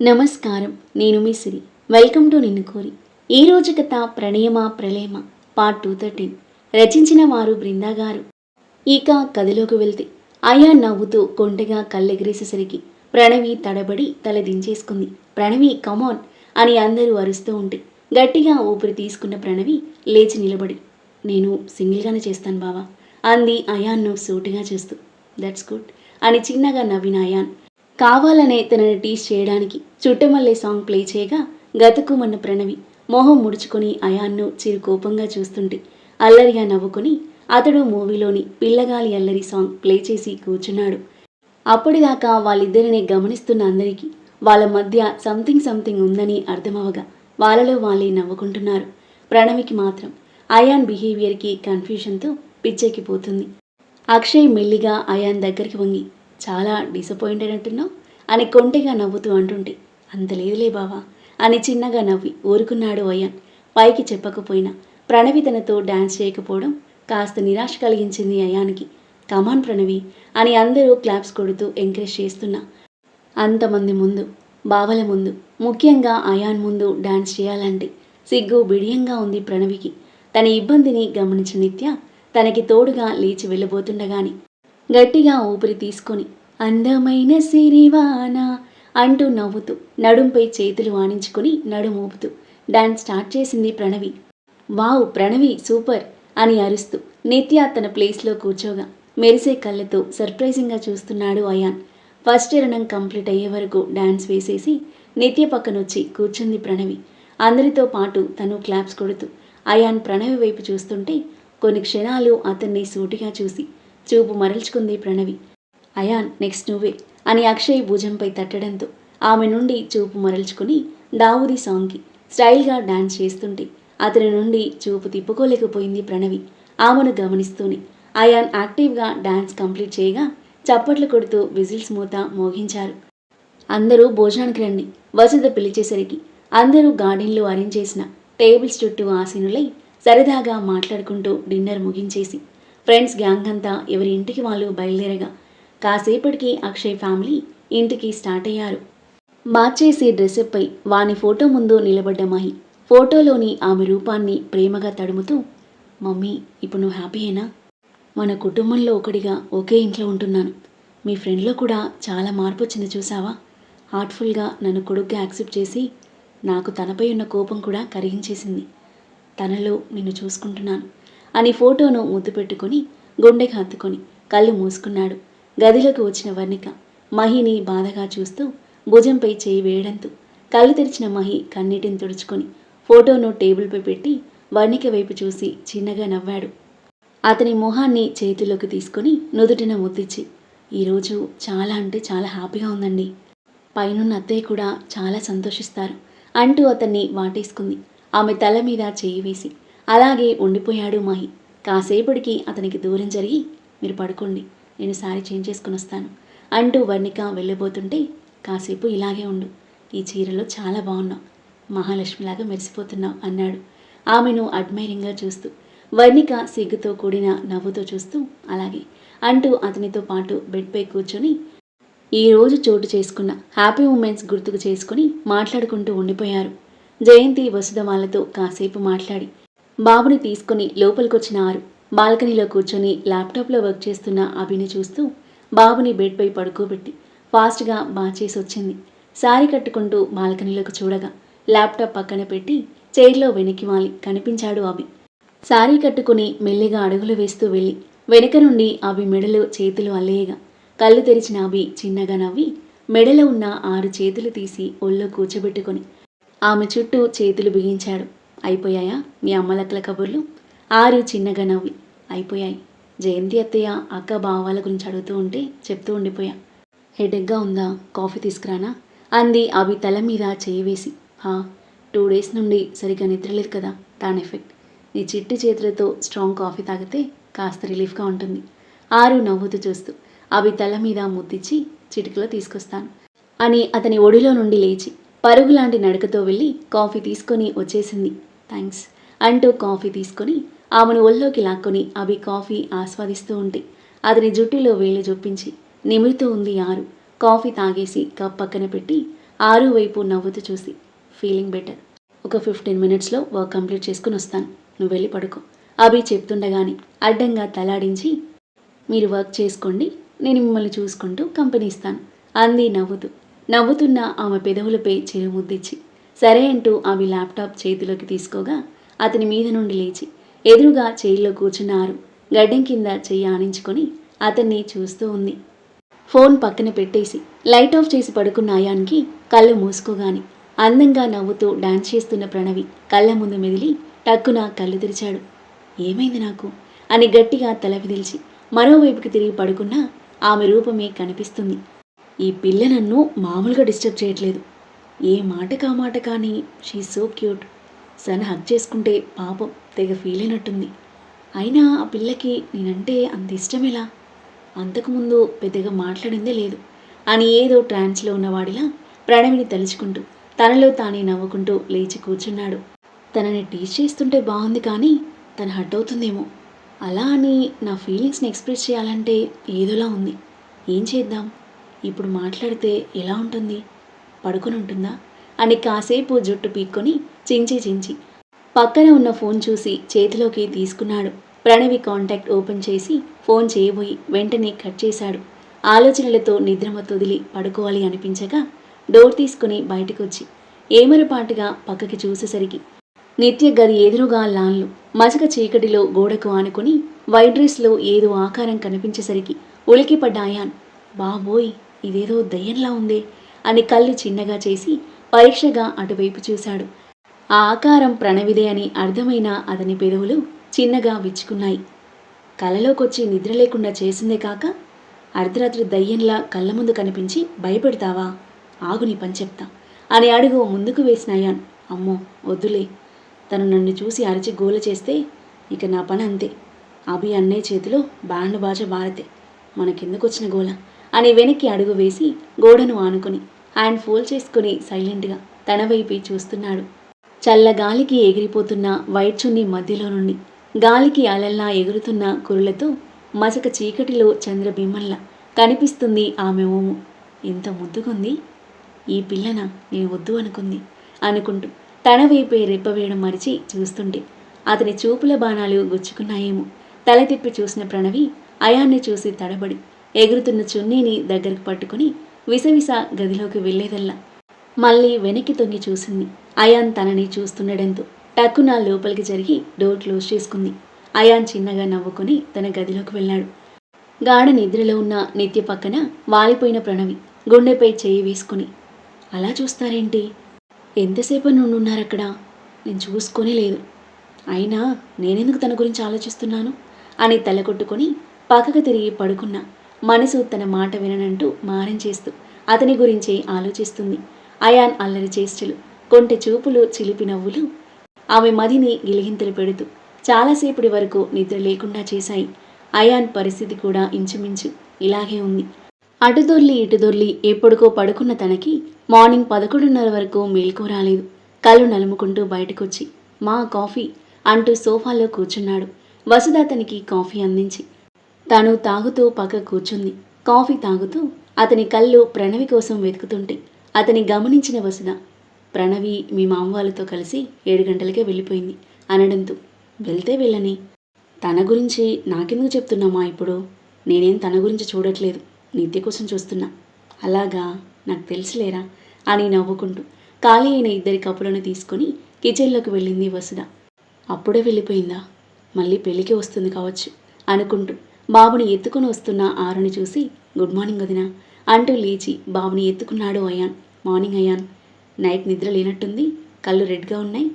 నమస్కారం. నేను మీ సిరి. Welcome to నిన్ను కోరి. ఈ రోజు కథ ప్రణయమా ప్రళయమ? Part two thirteen. రచించిన వారు బృందా గారు. ఇక కథలోకి వెళ్తే అయా నవ్వుతూ కొంటగా కళ్ళెగిరేసేసరికి ప్రణవి తడబడి తల దించేసుకుంది. ప్రణవి కమాన్ అని అందరూ అరుస్తూ ఉంటే గట్టిగా ఊపిరి తీసుకున్న ప్రణవి లేచి నిలబడి నేను సింగిల్గానే చేస్తాను బావా అంది అయాన్ను సూటిగా చేస్తూ. దట్స్ గుడ్ అని చిన్నగా నవ్విన అయాన్ కావాలనే తనని టీస్ చేయడానికి చుట్టమల్లే సాంగ్ ప్లే చేయగా గతుకుమన్న ప్రణవి మొహం ముడుచుకొని అయాన్ను చిరు కోపంగా చూస్తుంటే అల్లరిగా నవ్వుకొని అతడు మూవీలోని పిల్లగాలి అల్లరి సాంగ్ ప్లే చేసి కూర్చున్నాడు. అప్పటిదాకా వాళ్ళిద్దరిని గమనిస్తున్న అందరికీ వాళ్ళ మధ్య సంథింగ్ సంథింగ్ ఉందని అర్థమవగా వాళ్ళలో వాళ్ళే నవ్వుకుంటున్నారు. ప్రణవికి మాత్రం అయాన్ బిహేవియర్కి కన్ఫ్యూషన్తో పిచ్చెక్కిపోతుంది. అక్షయ్ మెల్లిగా అయాన్ దగ్గరికి వంగి చాలా డిసప్పాయింటెడ్ అంటున్నావు అని కొంటెగా నవ్వుతూ అంటుంటే అంత లేదులే బావా అని చిన్నగా నవ్వి ఊరుకున్నాడు అయాన్ పైకి చెప్పకపోయినా ప్రణవి తనతో డాన్స్ చేయకపోవడం కాస్త నిరాశ కలిగించింది అయానికి. కమాన్ ప్రణవి అని అందరూ క్లాప్స్ కొడుతూ ఎంకరేజ్ చేస్తున్నా. అంతమంది ముందు బావల ముందు ముఖ్యంగా అయాన్ ముందు డాన్స్ చేయాలంటే సిగ్గు బిడియంగా ఉంది ప్రణవికి. తన ఇబ్బందిని గమనించిన నిత్య తనకి తోడుగా లేచి వెళ్ళబోతుండగాని గట్టిగా ఊపిరి తీసుకొని అందమైన సిరివాన అంటూ నవ్వుతూ నడుంపై చేతులు ఆనించుకుని నడుమూపుతూ డాన్స్ స్టార్ట్ చేసింది ప్రణవి. వావ్ ప్రణవి సూపర్ అని అరుస్తూ నిత్య తన ప్లేస్లో కూర్చోగా మెరిసే కళ్ళతో సర్ప్రైజింగ్గా చూస్తున్నాడు అయాన్. ఫస్ట్ చరణం కంప్లీట్ అయ్యే వరకు డాన్స్ వేసేసి నిత్య పక్కనొచ్చి కూర్చుంది ప్రణవి. అందరితో పాటు తను క్లాప్స్ కొడుతూ అయాన్ ప్రణవి వైపు చూస్తుంటే కొన్ని క్షణాలు అతన్ని సూటిగా చూసి చూపు మరల్చుకుంది ప్రణవి. అయాన్ నెక్స్ట్ నువ్వే అని అక్షయ్ భుజంపై తట్టడంతో ఆమె నుండి చూపు మరల్చుకుని దావుది సాంగ్కి స్టైల్గా డాన్స్ చేస్తుంటే అతని నుండి చూపు తిప్పుకోలేకపోయింది ప్రణవి. ఆమెను గమనిస్తూనే అయాన్ యాక్టివ్గా డాన్స్ కంప్లీట్ చేయగా చప్పట్లు కొడుతూ విజిల్స్ మూత మోగించారు. అందరూ భోజనానికి రండి వసంత పిలిచేసరికి అందరూ గార్డెన్లో అరేంజ్ చేసిన టేబుల్స్ చుట్టూ ఆసీనులై సరదాగా మాట్లాడుకుంటూ డిన్నర్ ముగించేసి ఫ్రెండ్స్ గ్యాంగ్ అంతా ఎవరి ఇంటికి వాళ్ళు బయలుదేరగా కాసేపటికి అక్షయ్ ఫ్యామిలీ ఇంటికి స్టార్ట్ అయ్యారు. మార్చేసి డ్రెస్అప్పై వాని ఫోటో ముందు నిలబడ్డ మహి ఫోటోలోని ఆమె రూపాన్ని ప్రేమగా తడుముతూ మమ్మీ ఇప్పుడు నువ్వు హ్యాపీయేనా మన కుటుంబంలో ఒకటిగా ఒకే ఇంట్లో ఉంటున్నాను. మీ ఫ్రెండ్లో కూడా చాలా మార్పు వచ్చింది చూసావా? హార్ట్ఫుల్గా నన్ను కొడుగ్గా యాక్సెప్ట్ చేసి నాకు తనపై ఉన్న కోపం కూడా కరిగించేసింది. తనలో నిన్ను చూసుకుంటున్నాను. అని ఫోటోను ముద్దు పెట్టుకొని గుండెకి హత్తుకొని కళ్ళు మూసుకున్నాడు. గదిలోకి వచ్చిన వర్ణిక మహిని బాధగా చూస్తూ భుజంపై చేయి వేయడంతో కళ్ళు తెరిచిన మహి కన్నీటిని తుడుచుకొని ఫోటోను టేబుల్పై పెట్టి వర్ణిక వైపు చూసి చిన్నగా నవ్వాడు. అతని మొహాన్ని చేతిలోకి తీసుకొని నుదుటిన ముద్దిచ్చి ఈరోజు చాలా అంటే చాలా హ్యాపీగా ఉందండి. పైనున్న అత్తయ్య కూడా చాలా సంతోషిస్తారు అంటూ అతన్ని వాటేసుకుంది. ఆమె తల మీద చేయి వేసి అలాగే ఉండిపోయాడు మాహి. కాసేపటికి అతనికి దూరం జరిగి మీరు పడుకోండి నేను సారీ చేంజ్ చేసుకుని వస్తాను అంటూ వర్ణిక వెళ్ళిపోతుంటే కాసేపు ఇలాగే ఉండు ఈ చీరలో చాలా బాగున్నావు మహాలక్ష్మిలాగా మెరిసిపోతున్నావు అన్నాడు. ఆమెను అడ్మైరింగ్గా చూస్తూ వర్ణిక సిగ్గుతో కూడిన నవ్వుతో చూస్తూ అలాగే అంటూ అతనితో పాటు బెడ్పై కూర్చొని ఈరోజు చోటు చేసుకున్న హ్యాపీ మూమెంట్స్ గుర్తుకు చేసుకుని మాట్లాడుకుంటూ ఉండిపోయారు. జయంతి వసుధ వాళ్ళతో కాసేపు మాట్లాడి బాబుని తీసుకుని లోపలికొచ్చిన ఆరు. బాల్కనీలో కూర్చొని ల్యాప్టాప్లో వర్క్ చేస్తున్న అభిని చూస్తూ బాబుని బెడ్పై పడుకోబెట్టి ఫాస్ట్గా బాచేసి వచ్చింది శారీ కట్టుకుంటూ బాల్కనీలోకి చూడగా ల్యాప్టాప్ పక్కన పెట్టి చైర్లో వెనక్కి వాలి కనిపించాడు అభి. శారీ కట్టుకుని మెల్లిగా అడుగులు వేస్తూ వెళ్ళి వెనుక నుండి అభి మెడలు చేతులు అల్లేయగా కళ్ళు తెరిచిన అభి చిన్నగా నవ్వి మెడలో ఉన్న ఆరు చేతులు తీసి ఒళ్ళో కూర్చోబెట్టుకొని ఆమె చుట్టూ చేతులు బిగించాడు. అయిపోయాయా? మీ అమ్మలక్కల కబుర్లు? ఆరు చిన్నగా నవ్వి అయిపోయాయి. జయంతి అత్తయ్య అక్క బావాల గురించి అడుగుతూ ఉంటే చెప్తూ ఉండిపోయా. హెడెక్గా ఉందా? కాఫీ తీసుకురానా? అంది అవి తల మీద చేయి వేసి. హా టూ డేస్ నుండి సరిగ్గా నిద్రలేదు కదా దాని ఎఫెక్ట్. నీ చిట్టి చేతులతో స్ట్రాంగ్ కాఫీ తాగితే కాస్త రిలీఫ్గా ఉంటుంది. ఆరు నవ్వుతూ చూస్తూ. అవి తల మీద ముద్దిచ్చి చిటికలో తీసుకొస్తాను అని అతని ఒడిలో నుండి లేచి పరుగులాంటి నడకతో వెళ్ళి కాఫీ తీసుకొని వచ్చేసింది. థ్యాంక్స్ అంటూ కాఫీ తీసుకొని ఆమెను ఒళ్ళోకి లాక్కొని అవి కాఫీ ఆస్వాదిస్తూ ఉంటే అతని జుట్టులో వేలు చూపించి నిమురుతూ ఉంది ఆరు. కాఫీ తాగేసి కప్ పక్కన పెట్టి ఆరు వైపు నవ్వుతూ చూసి ఫీలింగ్ బెటర్. ఒక ఫిఫ్టీన్ మినిట్స్లో వర్క్ కంప్లీట్ చేసుకుని వస్తాను. నువ్వు వెళ్ళి పడుకో. అభి చెప్తుండగానే అడ్డంగా తలాడించి మీరు వర్క్ చేసుకోండి నేను మిమ్మల్ని చూసుకుంటూ కంపెనీ ఇస్తాను. అంది నవ్వుతూ. నవ్వుతున్న ఆమె పెదవులపై చిరుముద్దిచ్చి సరే అంటూ ఆమె ల్యాప్టాప్ చేతిలోకి తీసుకోగా అతని మీద నుండి లేచి ఎదురుగా చేయిలో కూర్చున్నారు గడ్డం కింద చెయ్యి ఆనించుకొని అతన్ని చూస్తూ ఉంది. ఫోన్ పక్కన పెట్టేసి లైట్ ఆఫ్ చేసి పడుకున్న ఆయానికి కళ్ళు మూసుకోగాని అందంగా నవ్వుతూ డాన్స్ చేస్తున్న ప్రణవి కళ్ళ ముందు మెదిలి టక్కున కళ్ళు తెరిచాడు. ఏమైంది నాకు? అని గట్టిగా తల విదిల్చి మరోవైపుకి తిరిగి పడుకున్నా ఆమె రూపమే కనిపిస్తుంది. ఈ పిల్ల నన్ను మామూలుగా డిస్టర్బ్ చేయట్లేదు. ఏ మాట కా మాట కానీ. She so cute. సన్ హక్ చేసుకుంటే పాపం తెగ ఫీల్ అయినట్టుంది. అయినా ఆ పిల్లకి నేనంటే అంత ఇష్టమేలా అంతకుముందు పెద్దగా మాట్లాడిందే లేదు. అని ఏదో ట్రాన్స్లో ఉన్నవాడిలా ప్రణవిని తలుచుకుంటూ తనలో తానే నవ్వుకుంటూ లేచి కూర్చున్నాడు. తనని టీచ్ చేస్తుంటే బాగుంది కానీ తను హట్ అవుతుందేమో. అలా అని నా ఫీలింగ్స్ని ఎక్స్ప్రెస్ చేయాలంటే ఏదోలా ఉంది. ఏం చేద్దాం? ఇప్పుడు మాట్లాడితే ఎలా ఉంటుంది? పడుకొని ఉంటుందా? అని కాసేపు జుట్టు పీక్కొని చించి చించి పక్కన ఉన్న ఫోన్ చూసి చేతిలోకి తీసుకున్నాడు. ప్రణవి కాంటాక్ట్ ఓపెన్ చేసి ఫోన్ చేయబోయి వెంటనే కట్ చేశాడు. ఆలోచనలతో నిద్రమత్తు వదిలి పడుకోవాలి అనిపించగా డోర్ తీసుకుని బయటకొచ్చి ఏమరపాటుగా పక్కకి చూసేసరికి నిత్య గది ఎదురుగా లాన్లు మసక చీకటిలో గోడకు ఆనుకుని వైట్ డ్రెస్లో ఏదో ఆకారం కనిపించేసరికి ఉలికిపడ్డాయాన్. బాబోయ్! ఇదేదో దయ్యంలా ఉందే అని కళ్ళు చిన్నగా చేసి పరీక్షగా అటువైపు చూశాడు. ఆ ఆకారం ప్రణవిదే అని అర్థమైన అతని పెదవులు చిన్నగా విచ్చుకున్నాయి. కలలోకొచ్చి నిద్ర లేకుండా చేసిందే కాక అర్ధరాత్రి దయ్యంలా కళ్ళ ముందు కనిపించి భయపెడతావా? ఆగు నీ పని చెప్తా అని అడుగు ముందుకు వేసిన అయాన్. అమ్మో వద్దులే. తను నన్ను చూసి అరిచి గోల చేస్తే ఇక నా పని అంతే. అభి అన్నయ్య చేతిలో బ్యాండ్ బాజ భారతే. మనకెందుకు వచ్చిన గోల? అని వెనక్కి అడుగు వేసి గోడను ఆనుకుని హ్యాండ్ ఫోల్డ్ చేసుకుని సైలెంట్గా తన వైపే చూస్తున్నాడు. చల్లగాలికి ఎగిరిపోతున్న వైట్ చున్ని మధ్యలో నుండి గాలికి అలల్లా ఎగురుతున్న కురులతో మసక చీకటిలో చంద్రబిమ్మల్లా కనిపిస్తుంది ఆమె ఓము ఎంత ముద్దుగుంది? ఈ పిల్లన? నేను వద్దు అనుకుంది అనుకుంటూ తన వైపే రెప్పవేయడం మరిచి చూస్తుంటే అతని చూపుల బాణాలు గుచ్చుకున్నాయేమో. తల తిప్పి చూసిన ప్రణవి అయాన్ని చూసి తడబడి ఎగురుతున్న చున్నీని దగ్గరకు పట్టుకుని విసవిస గదిలోకి వెళ్ళేదల్లా. మళ్ళీ వెనక్కి తొంగి చూసింది. అయాన్ తనని చూస్తుండడంతో టక్కున లోపలికి జరిగి డోర్ క్లోజ్ చేసుకుంది. అయాన్ చిన్నగా నవ్వుకొని తన గదిలోకి వెళ్ళాడు. గాఢ నిద్రలో ఉన్న నిత్య పక్కన వాలిపోయిన ప్రణవి గుండెపై చేయి వేసుకుని అలా చూస్తారేంటి? ఎంతసేపు నుండి ఉన్నారక్కడ నేను చూసుకొని లేదు. అయినా నేనెందుకు తన గురించి ఆలోచిస్తున్నాను? అని తల కొట్టుకొని పక్కకు తిరిగి పడుకున్నా. మనసు తన మాట విననంటూ మారం చేస్తూ అతని గురించే ఆలోచిస్తుంది. అయాన్ అల్లరి చేష్టలు కొంటె చూపులు చిలిపి నవ్వులు ఆమె మదిని గిలిగింతలు పెడుతూ చాలాసేపటి వరకు నిద్ర లేకుండా చేశాయి. అయాన్ పరిస్థితి కూడా ఇంచుమించు ఇలాగే ఉంది. అటు దొర్లి ఇటు దొర్లి ఎప్పుడుకో పడుకున్న తనకి మార్నింగ్ పదకొండున్నర వరకు మేల్కో రాలేదు. కళ్ళు నలుముకుంటూ బయటకొచ్చి మా కాఫీ అంటూ సోఫాలో కూర్చున్నాడు. వసుధ అతనికి కాఫీ అందించి తాను తాగుతూ పక్క కూర్చుంది. కాఫీ తాగుతూ అతని కళ్ళు ప్రణవి కోసం వెతుకుతుంటే అతని గమనించిన వసుధ ప్రణవి మీ మామ వాళ్ళతో కలిసి ఏడు గంటలకే వెళ్ళిపోయింది అనడంతో వెళ్తే వెళ్ళని. తన గురించి నాకెందుకు చెప్తున్నామా ఇప్పుడు? నేనేం తన గురించి చూడట్లేదు. నిత్య కోసం చూస్తున్నా. అలాగా? నాకు తెలుసులేరా? అని నవ్వుకుంటూ ఖాళీ అయిన ఇద్దరి కప్పులను తీసుకొని కిచెన్లోకి వెళ్ళింది వసుధ. అప్పుడే వెళ్ళిపోయిందా? మళ్ళీ పెళ్ళికి వస్తుంది కావచ్చు అనుకుంటూ బాబుని ఎత్తుకుని వస్తున్న ఆరుని చూసి గుడ్ మార్నింగ్ వదిన. అంటూ లేచి బాబుని ఎత్తుకున్నాడు అయాన్. మార్నింగ్ అయాన్. నైట్ నిద్ర లేనట్టుంది. కళ్ళు రెడ్గా ఉన్నాయి.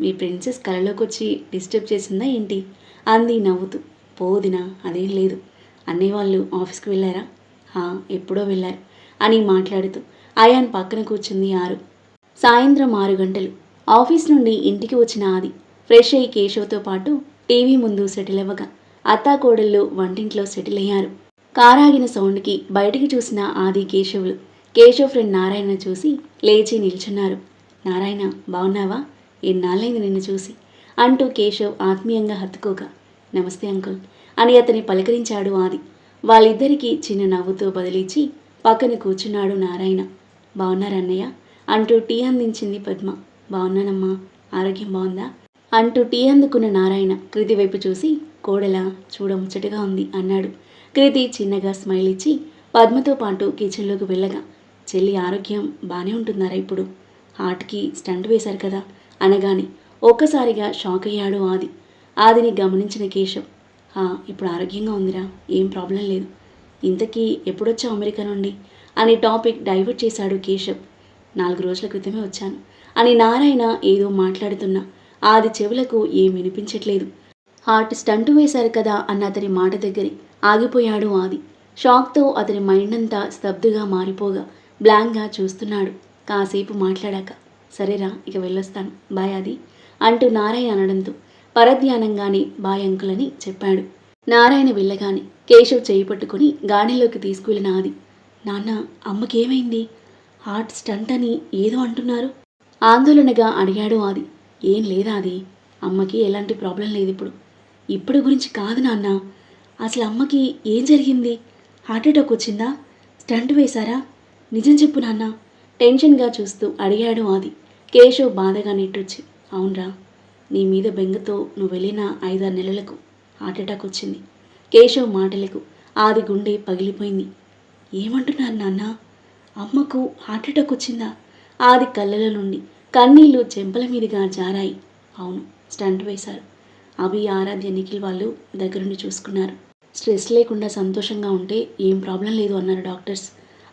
మీ ప్రిన్సెస్ కలలోకి వచ్చి డిస్టర్బ్ చేసిందా ఏంటి? అంది నవ్వుతూ. పోదినా అదేం లేదు. అన్నయ్య వాళ్ళు ఆఫీస్కి వెళ్ళారా? "హా, ఎప్పుడో వెళ్ళారు. అని మాట్లాడుతూ. అయాన్ పక్కన కూర్చుంది ఆరు. సాయంత్రం ఆరు గంటలు. ఆఫీస్ నుండి ఇంటికి వచ్చిన ఆది ఫ్రెష్ అయ్యి కేశవ్తో పాటు టీవీ ముందు సెటిల్ అవ్వగా అత్తాకోడళ్ళు వంటింట్లో సెటిల్ అయ్యారు. కారాగిన సౌండ్కి బయటికి చూసిన ఆది కేశవులు కేశవ్ ఫ్రెండ్ నారాయణ చూసి లేచి నిల్చున్నారు. నారాయణ బాగున్నావా ఎన్నాళ్ళైంది నిన్ను చూసి? అంటూ కేశవ్ ఆత్మీయంగా హత్తుకోగా నమస్తే అంకుల్ అని అతని పలకరించాడు ఆది. వాళ్ళిద్దరికీ చిన్న నవ్వుతో బదిలిచ్చి పక్కన కూర్చున్నాడు నారాయణ. బాగున్నారన్నయ్య అంటూ టీ అందించింది పద్మ. బాగున్నానమ్మా ఆరోగ్యం బాగుందా అంటూ టీ అందుకున్న నారాయణ కృతి వైపు చూసి కోడల చూడముచ్చటగా ఉంది అన్నాడు. కృతి చిన్నగా స్మైల్ ఇచ్చి పద్మతో పాటు కిచెన్లోకి వెళ్ళగా చెల్లి ఆరోగ్యం బాగానే ఉంటున్నారా ఇప్పుడు? హార్ట్కి స్టంట్ వేశారు కదా? అనగానే ఒక్కసారిగా షాక్ అయ్యాడు ఆది. ఆదిని గమనించిన కేశవ్ ఇప్పుడు ఆరోగ్యంగా ఉందిరా ఏం ప్రాబ్లం లేదు. ఇంతకీ ఎప్పుడొచ్చావు అమెరికా నుండి? అని టాపిక్ డైవర్ట్ చేశాడు కేశవ్. నాలుగు రోజుల క్రితమే వచ్చాను అని నారాయణ ఏదో మాట్లాడుతున్నా ఆది చెవులకు ఏం వినిపించట్లేదు. హార్ట్ స్టంటు వేశారు కదా అన్న అతని మాట దగ్గరే. ఆగిపోయాడు ఆది. షాక్తో అతని మైండ్ అంతా స్తబ్దుగా మారిపోగా బ్లాంక్గా చూస్తున్నాడు. కాసేపు మాట్లాడాక సరేరా ఇక వెళ్ళొస్తాను. బాయ్ అది అంటూ నారాయణ అనడంతో పరధ్యానంగానే బాయ్ అంకులని చెప్పాడు. నారాయణ వెళ్ళగానే కేశవ్ చేయి పట్టుకుని గాడిలోకి తీసుకువెళ్ళిన ఆది నాన్న అమ్మకేమైంది? హార్ట్ స్టంట్ అని ఏదో అంటున్నారు. ఆందోళనగా అడిగాడు ఆది ఏం లేదా అది అమ్మకి ఎలాంటి ప్రాబ్లం లేదు ఇప్పుడు. ఇప్పుడు గురించి కాదు నాన్న. అసలు అమ్మకి ఏం జరిగింది? హార్ట్అటాక్ వచ్చిందా? స్టంట్ వేశారా? నిజం చెప్పు నాన్న. టెన్షన్గా చూస్తూ అడిగాడు ఆది. కేశవ్ బాధగా నెట్టొచ్చి. అవునరా నీ మీద బెంగతో నువ్వు వెళ్ళిన ఐదారు నెలలకు హార్ట్అటాక్ వచ్చింది. కేశవ్ మాటలకు ఆది గుండె పగిలిపోయింది. ఏమంటున్నారు నాన్న? అమ్మకు హార్ట్అటాక్ వచ్చిందా? ఆది కళ్ళల నుండి కన్నీళ్ళు చెంపల మీదుగా జారాయి. అవును స్టంట్ వేశారు. అవి ఆరాధ్య నిఖిల్ వాళ్ళు దగ్గరుండి చూసుకున్నారు. స్ట్రెస్ లేకుండా సంతోషంగా ఉంటే ఏం ప్రాబ్లం లేదు అన్నారు డాక్టర్స్.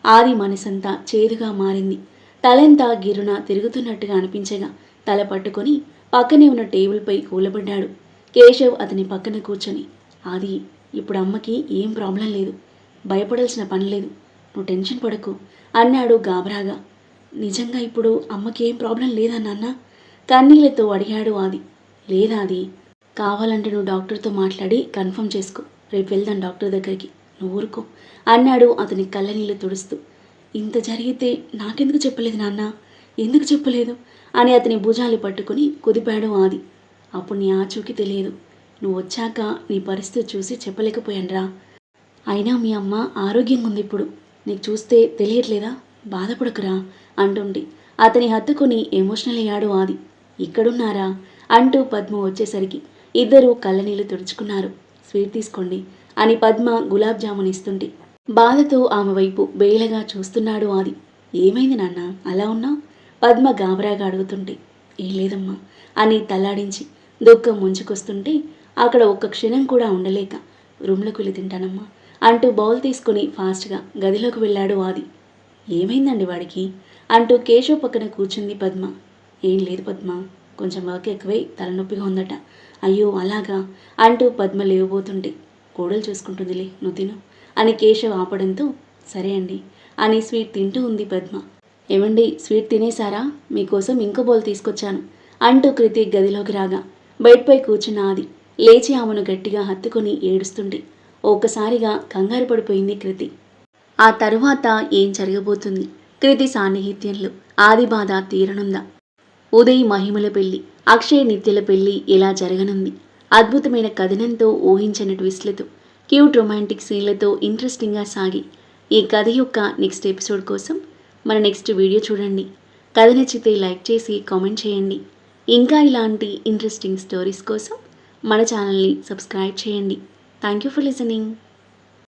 ఆది మనసంతా చేదుగా మారింది. తలంతా గిరున తిరుగుతున్నట్టుగా అనిపించగా తల పట్టుకొని పక్కనే ఉన్న టేబుల్పై కూలబడ్డాడు. కేశవ్ అతని పక్కన కూర్చొని ఆది ఇప్పుడు అమ్మకి ఏం ప్రాబ్లం లేదు. భయపడాల్సిన పని లేదు. నువ్వు టెన్షన్ పడకు అన్నాడు గాబరాగా నిజంగా ఇప్పుడు అమ్మకి ఏం ప్రాబ్లం లేదా నాన్న? కన్నీళ్ళతో అడిగాడు ఆది. లేదా అది కావాలంటే నువ్వు డాక్టర్తో మాట్లాడి కన్ఫర్మ్ చేసుకో. రేపు వెళ్దాం డాక్టర్ దగ్గరికి. నువ్వు ఊరుకో. అన్నాడు అతని కళ్ళనీళ్ళు తుడుస్తూ. ఇంత జరిగితే నాకెందుకు చెప్పలేదు నాన్న? ఎందుకు చెప్పలేదు? అని అతని భుజాలు పట్టుకుని కుదిపాడు ఆది. అప్పుడు నీ ఆచూకీ తెలియదు. నువ్వు వచ్చాక నీ పరిస్థితి చూసి చెప్పలేకపోయానురా అయినా మీ అమ్మ ఆరోగ్యంగా ఉంది ఇప్పుడు. నీకు చూస్తే తెలియట్లేదా? బాధపడకురా అంటుండి అతని హత్తుకుని ఎమోషనల్ అయ్యాడు ఆది. ఇక్కడున్నారా? అంటూ పద్మ వచ్చేసరికి. ఇద్దరూ కళ్ళనీళ్ళు తుడుచుకున్నారు. స్వీట్ తీసుకోండి అని పద్మ గులాబ్ జామున్ ఇస్తుంటే బాధతో ఆమె వైపు బేలగా చూస్తున్నాడు ఆది. ఏమైంది నాన్న? అలా ఉన్నా? పద్మ గాబరాగా అడుగుతుంటే ఏం లేదమ్మా అని తల్లాడించి దుఃఖం ముంచుకొస్తుంటే అక్కడ ఒక్క క్షణం కూడా ఉండలేక రూమ్లోకి వెళ్ళి తింటానమ్మా అంటూ బౌల్ తీసుకుని ఫాస్ట్గా గదిలోకి వెళ్ళాడు ఆది. ఏమైందండి వాడికి? అంటూ కేశవ్ పక్కన కూర్చుంది పద్మ. ఏం లేదు పద్మ. కొంచెం వర్క్ ఎక్కువై తలనొప్పిగా ఉందట. అయ్యో అలాగా? అంటూ పద్మ లేవబోతుంటే కోడలు చూసుకుంటుందిలే నువ్వు తిను. అని కేశవ్ ఆపడంతో సరే అండి అని స్వీట్ తింటూ ఉంది పద్మ. ఏమండి స్వీట్ తినేశారా? మీకోసం ఇంకో బౌల్ తీసుకొచ్చాను అంటూ కృతి గదిలోకి రాగా బెడ్పై కూర్చున్న ఆది లేచి ఆమెను గట్టిగా హత్తుకొని ఏడుస్తుంది ఒక్కసారిగా కంగారు పడిపోయింది కృతి. ఆ తరువాత ఏం జరగబోతుంది? కృతి సాన్నిహిత్యంలో ఆది బాధ తీరనుందా? ఉదయ్ మహిమల పెళ్ళి అక్షయ్ నిత్యల పెళ్ళి ఎలా జరగనుంది. అద్భుతమైన కథనంతో ఊహించని ట్విస్ట్లతో క్యూట్ రొమాంటిక్ సీన్లతో ఇంట్రెస్టింగ్గా సాగి ఈ కథ యొక్క నెక్స్ట్ ఎపిసోడ్ కోసం మన నెక్స్ట్ వీడియో చూడండి. కథ నచ్చితే లైక్ చేసి కామెంట్ చేయండి. ఇంకా ఇలాంటి ఇంట్రెస్టింగ్ స్టోరీస్ కోసం మన ఛానల్ని సబ్స్క్రైబ్ చేయండి. Thank you for listening